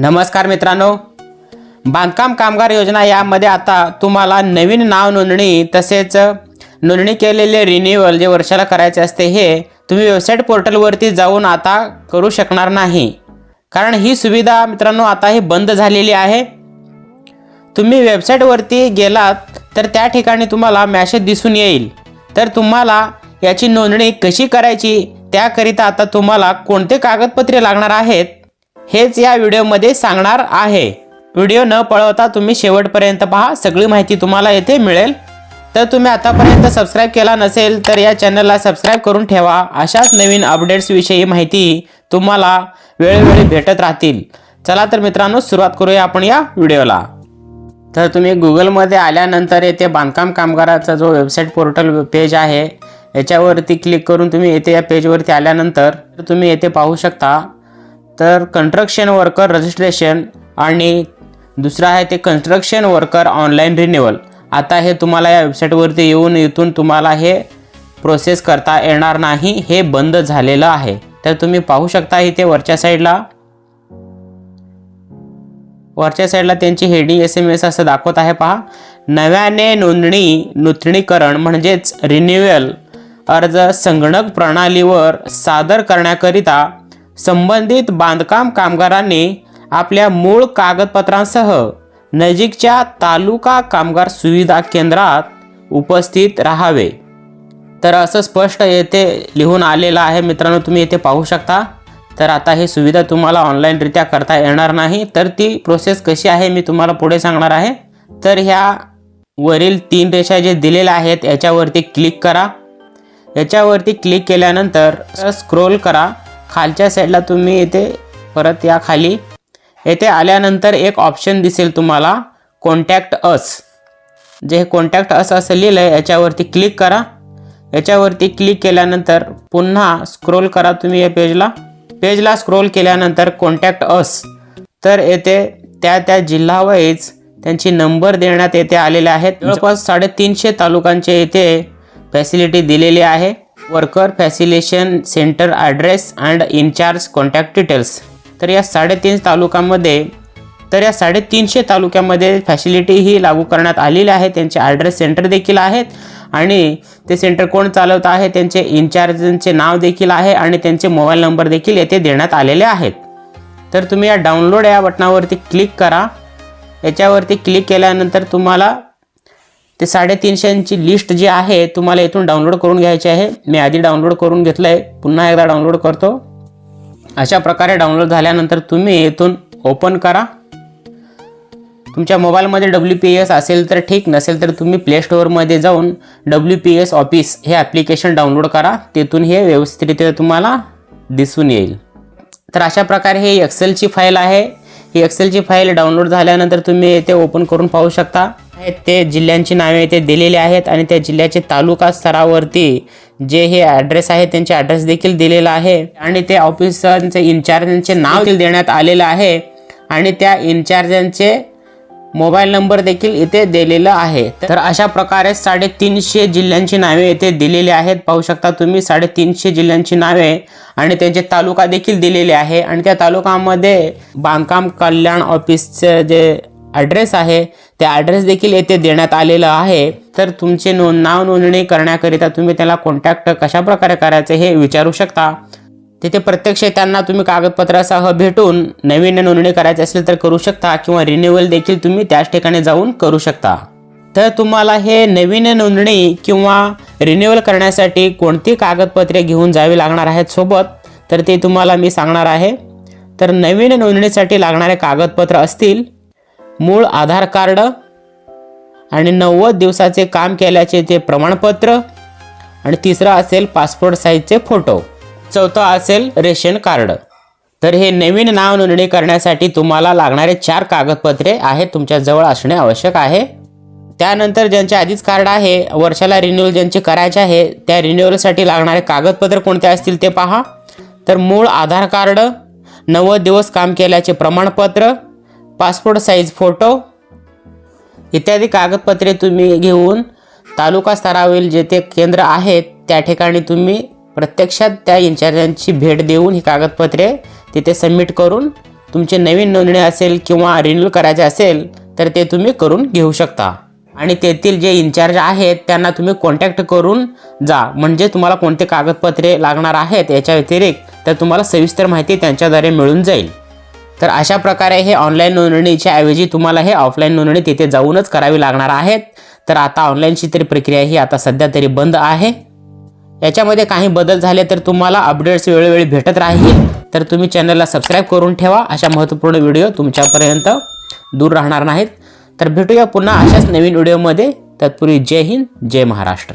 नमस्कार मित्रांनो. बांधकाम कामगार योजना यामध्ये आता तुम्हाला नवीन नाव नोंदणी तसेच नोंदणी केलेले रिन्युअल जे वर्षाला करायचे असते हे तुम्ही वेबसाईट पोर्टलवरती जाऊन आता करू शकणार नाही. कारण ही सुविधा मित्रांनो आता ही बंद झालेली आहे. तुम्ही वेबसाईटवरती गेलात तर त्या ठिकाणी तुम्हाला मॅसेज दिसून येईल. तर तुम्हाला याची नोंदणी कशी करायची त्याकरिता आता तुम्हाला कोणते कागदपत्रे लागणार आहेत हेच या व्हिडिओमध्ये सांगणार आहे. व्हिडिओ न पळवता तुम्ही शेवटपर्यंत पहा. सगळी माहिती तुम्हाला येथे मिळेल. तर तुम्ही आतापर्यंत सबस्क्राईब केला नसेल तर या चॅनलला सबस्क्राईब करून ठेवा. अशाच नवीन अपडेट्सविषयी माहिती तुम्हाला वेळोवेळी भेटत राहतील. चला तर मित्रांनो सुरुवात करूया आपण या व्हिडिओला. तर तुम्ही गुगलमध्ये आल्यानंतर येथे बांधकाम कामगाराचा जो वेबसाईट पोर्टल पेज आहे याच्यावरती क्लिक करून तुम्ही येथे या पेजवरती आल्यानंतर तुम्ही येथे पाहू शकता. तर कन्स्ट्रक्शन वर्कर रजिस्ट्रेशन आणि दुसरं आहे ते कन्स्ट्रक्शन वर्कर ऑनलाईन रिन्युअल आता हे तुम्हाला या वेबसाईटवरती येऊन इथून तुम्हाला हे प्रोसेस करता येणार नाही हे बंद झालेलं आहे. तर तुम्ही पाहू शकता इथे वरच्या साईडला वरच्या साईडला त्यांची हेडिंग एस एम एस असं दाखवत आहे पहा. नव्याने नोंदणी नूतनीकरण म्हणजेच रिन्युअल अर्ज संगणक प्रणालीवर सादर करण्याकरिता संबंधित बांधकाम कामगारांनी आपल्या मूळ कागदपत्रांसह नजीकच्या तालुका कामगार सुविधा केंद्रात उपस्थित राहावे. तर असं स्पष्ट येथे लिहून आलेलं आहे. मित्रांनो तुम्ही येथे पाहू शकता. तर आता ही सुविधा तुम्हाला ऑनलाईनरित्या करता येणार नाही. तर ती प्रोसेस कशी आहे मी तुम्हाला पुढे सांगणार आहे. तर ह्या वरील तीन रेषा जे दिलेल्या आहेत याच्यावरती क्लिक करा. याच्यावरती क्लिक केल्यानंतर स्क्रोल करा. खालच्या साईडला तुम्ही येथे परत या खाली. येथे आल्यानंतर एक ऑप्शन दिसेल तुम्हाला कॉन्टॅक्ट अस जे कॉन्टॅक्ट अस असं लिहिलं आहे याच्यावरती क्लिक करा. याच्यावरती क्लिक केल्यानंतर पुन्हा स्क्रोल करा तुम्ही या पेजला पेजला स्क्रोल केल्यानंतर कॉन्टॅक्ट अस तर येथे त्या त्या जिल्हावाईज त्यांची नंबर देण्यात येथे आलेले आहेत. जवळपास साडेतीनशे तालुकांचे येथे फॅसिलिटी दिलेली आहे. Worker facilitation centre address and incharge contact details तर या साडेतीन तालुक्यामध्ये तर या साडेतीनशे तालुक्यामध्ये फॅसिलिटी ही लागू करण्यात आलेली आहे. त्यांचे ॲड्रेस सेंटर देखील आहेत आणि ते सेंटर कोण चालवत आहे? त्यांचे इन्चार्जचे नाव देखील आहे आणि त्यांचे मोबाईल नंबर देखील येथे देण्यात आलेले आहेत. तर तुम्ही या डाउनलोड या बटनावरती क्लिक करा. याच्यावरती क्लिक केल्यानंतर तुम्हाला ते साडेतीनशेची लिस्ट जी आहे तुम्हाला इथून डाउनलोड करून घ्यायची आहे. मी आधी डाउनलोड करून घेतलं आहे पुन्हा एकदा डाउनलोड करतो. अशा प्रकारे डाउनलोड झाल्यानंतर तुम्ही इथून ओपन करा. तुमच्या मोबाईलमध्ये डब्ल्यू पी एस असेल तर ठीक नसेल तर तुम्ही प्ले स्टोअरमध्ये जाऊन डब्ल्यू पी एस ऑफिस हे ॲप्लिकेशन डाउनलोड करा. तिथून हे व्यवस्थितरित्या तुम्हाला दिसून येईल. तर अशा प्रकारे हे एक्सेलची फाईल आहे. ही एक्सेलची फाईल डाउनलोड झाल्यानंतर तुम्ही येथे ओपन करून पाहू शकता. आहेत ते जिल्ह्यांची नावे येथे दिलेली आहेत आणि त्या जिल्ह्याचे तालुका स्तरावरती जे हे ॲड्रेस आहे त्यांचे ॲड्रेस देखील दिलेला आहे. आणि ते ऑफिसरचे इन्चार्जांचे नाव देखील देण्यात आलेलं आहे. आणि त्या इन्चार्जांचे मोबाईल नंबर देखील इथे दिलेला आहे. तर अशा प्रकारे साडेतीनशे जिल्ह्यांची नावे येथे दिलेली आहेत. पाहू शकता तुम्ही साडेतीनशे जिल्ह्यांची नावे आणि त्यांचे तालुका देखील दिलेले आहे. आणि त्या तालुकामध्ये बांधकाम कल्याण ऑफिसचं जे ॲड्रेस आहे त्या ॲड्रेस देखील येथे देण्यात आलेलं आहे. तर तुमचे नोंद नाव नोंदणी करण्याकरिता तुम्ही त्याला कॉन्टॅक्ट कशा प्रकारे करायचं हे विचारू शकता. तिथे प्रत्यक्ष त्यांना तुम्ही कागदपत्रासह भेटून नवीन नोंदणी करायची असेल तर करू शकता किंवा रिन्युअल देखील तुम्ही त्याच ठिकाणी जाऊन करू शकता. तर तुम्हाला हे नवीन नोंदणी किंवा रिन्युअल करण्यासाठी कोणती कागदपत्रे घेऊन जावी लागणार आहेत सोबत तर ते तुम्हाला मी सांगणार आहे. तर नवीन नोंदणीसाठी लागणारे कागदपत्र असतील मूळ आधार कार्ड आणि नव्वद दिवसाचे काम केल्याचे ते प्रमाणपत्र आणि तिसरं असेल पासपोर्ट साईजचे फोटो. चौथं असेल रेशन कार्ड. तर हे नवीन नाव नोंदणी करण्यासाठी तुम्हाला लागणारे चार कागदपत्रे आहेत तुमच्याजवळ असणे आवश्यक आहे. त्यानंतर ज्यांचे आधीच कार्ड आहे वर्षाला रिन्युअल ज्यांचे करायचे आहे त्या रिन्युअलसाठी लागणारे कागदपत्र कोणते असतील ते पहा. तर मूळ आधार कार्ड नव्वद दिवस काम केल्याचे प्रमाणपत्र पासपोर्ट साईज फोटो इत्यादी कागदपत्रे तुम्ही घेऊन तालुका स्तरावरील जेथे केंद्र आहेत त्या ठिकाणी तुम्ही प्रत्यक्षात त्या इन्चार्जांची भेट देऊन ही कागदपत्रे तिथे सबमिट करून तुमची नवीन नोंदणी असेल किंवा रिन्यू करायचे असेल तर ते तुम्ही करून घेऊ शकता. आणि तेथील जे इन्चार्ज आहेत त्यांना तुम्ही कॉन्टॅक्ट करून जा. म्हणजे तुम्हाला कोणते कागदपत्रे लागणार आहेत याच्या व्यतिरिक्त तर तुम्हाला सविस्तर माहिती त्यांच्याद्वारे मिळून जाईल. तर अशा प्रकारे हे ऑनलाईन नोंदणीच्या ऐवजी तुम्हाला हे ऑफलाईन नोंदणी तिथे जाऊनच करावी लागणार आहेत. तर आता ऑनलाईनची तरी प्रक्रिया ही आता सध्या तरी बंद आहे. याच्यामध्ये काही बदल झाले तर तुम्हाला अपडेट्स वेळोवेळी भेटत राहील. तर तुम्ही चॅनलला सबस्क्राईब करून ठेवा. अशा महत्त्वपूर्ण व्हिडिओ तुमच्यापर्यंत दूर राहणार नाहीत. तर भेटूया पुन्हा अशाच नवीन व्हिडिओमध्ये तत्पूर्वी जय हिंद जय महाराष्ट्र.